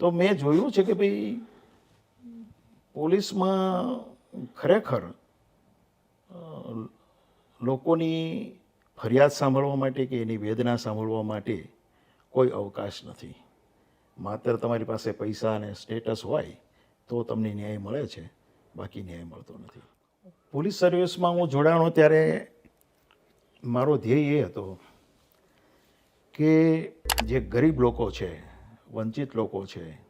તો મેં જોયું છે કે ભાઈ પોલીસમાં ખરેખર લોકોની ફરિયાદ સાંભળવા માટે કે એની વેદના સાંભળવા માટે કોઈ અવકાશ નથી. માત્ર તમારી પાસે પૈસા અને સ્ટેટસ હોય તો તમને ન્યાય મળે છે, બાકી ન્યાય મળતો નથી. પોલીસ સર્વિસમાં હું જોડાણો ત્યારે મારો ધ્યેય એ હતો કે જે ગરીબ લોકો છે વંચિત લોકો છે.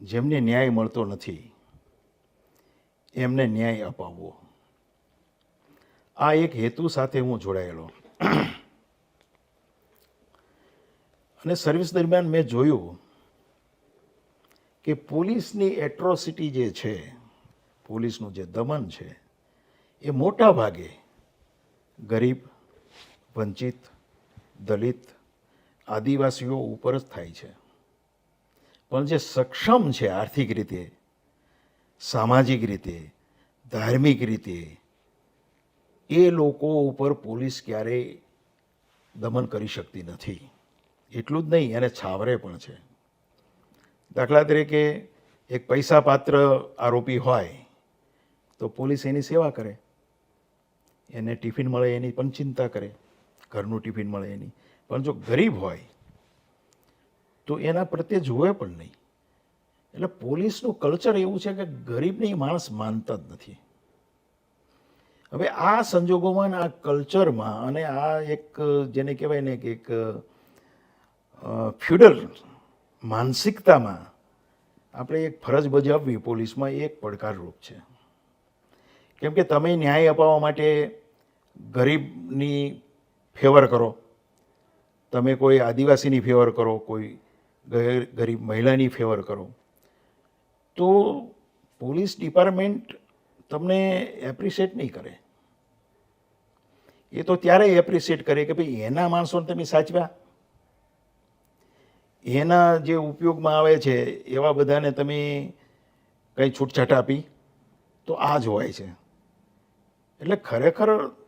જેમને ન્યાય મળતો નથી, એમને ન્યાય અપાવવો. આ એક હેતુ સાથે હું જોડાયેલો. અને સર્વિસ દરમિયાન મેં જોયું કે પોલીસની એટ્રોસિટી જે છે, પોલીસનું જે દમન છે, એ મોટા ભાગે ગરીબ, વંચિત, દલિત આદિવાસીઓ ઉપર જ થાય છે. પણ જે સક્ષમ છે આર્થિક રીતે, સામાજિક રીતે, ધાર્મિક રીતે, એ લોકો ઉપર પોલીસ ક્યારેય દમન કરી શકતી નથી. એટલું જ નહીં, એને છાવરે પણ છે. દાખલા તરીકે એક પૈસા પાત્ર આરોપી હોય, તો પોલીસ એની સેવા કરે. એને ટિફિન મળે એની પણ ચિંતા કરે. ઘરનું ટિફિન મળે એની. પણ જો ગરીબ હોય, તો એના પ્રત્યે જુએ પણ નહીં. એટલે પોલીસનું કલ્ચર એવું છે કે ગરીબને માણસ માનતા જ નથી. હવે આ સંજોગોમાં આ કલ્ચરમાં અને આ એક, જેને કહેવાય ને કે એક ફ્યુડલ માનસિકતામાં આપણે એક ફરજ બજાવવી પોલીસમાં એ એક પડકારરૂપ છે. કેમ કે તમે ન્યાય અપાવવા માટે ગરીબની ફેવર કરો તમે કોઈ આદિવાસીની ફેવર કરો, કોઈ ગર- ગરીબ મહિલાની ફેવર કરો, તો પોલીસ ડિપાર્ટમેન્ટ તમને એપ્રિશિએટ નહીં કરે. એ તો ત્યારે એપ્રિશિએટ કરે કે ભાઈ એના માણસોને તમે સાચવ્યા. એના જે ઉપયોગમાં આવે છે, એવા બધાને તમે કંઈ છૂટછાટ આપી, તો આ જ હોય છે. એટલે ખરેખર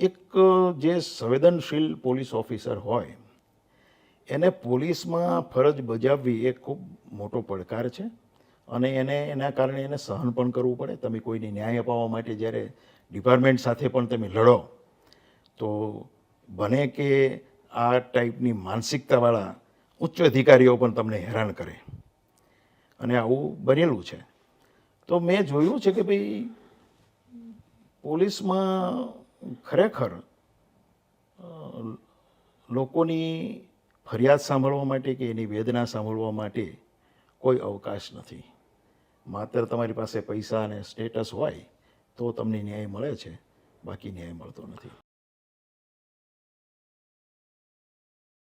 એક જે સંવેદનશીલ પોલીસ ઓફિસર હોય, એને પોલીસમાં ફરજ બજાવવી એ ખૂબ મોટો પડકાર છે અને એને, એના કારણે એને સહન પણ કરવું પડે. તમે કોઈને ન્યાય અપાવવા માટે જ્યારે ડિપાર્ટમેન્ટ સાથે પણ તમે લડો, તો બને કે આ ટાઈપની માનસિકતાવાળા ઉચ્ચ અધિકારીઓ પણ તમને હેરાન કરે. અને આવું બનેલું છે. તો મેં જોયું છે કે ભાઈ પોલીસમાં ખરેખર લોકોની ફરિયાદ સાંભળવા માટે કે એની વેદના સાંભળવા માટે કોઈ અવકાશ નથી. માત્ર તમારી પાસે પૈસા અને સ્ટેટસ હોય તો તમને ન્યાય મળે છે, બાકી ન્યાય મળતો નથી.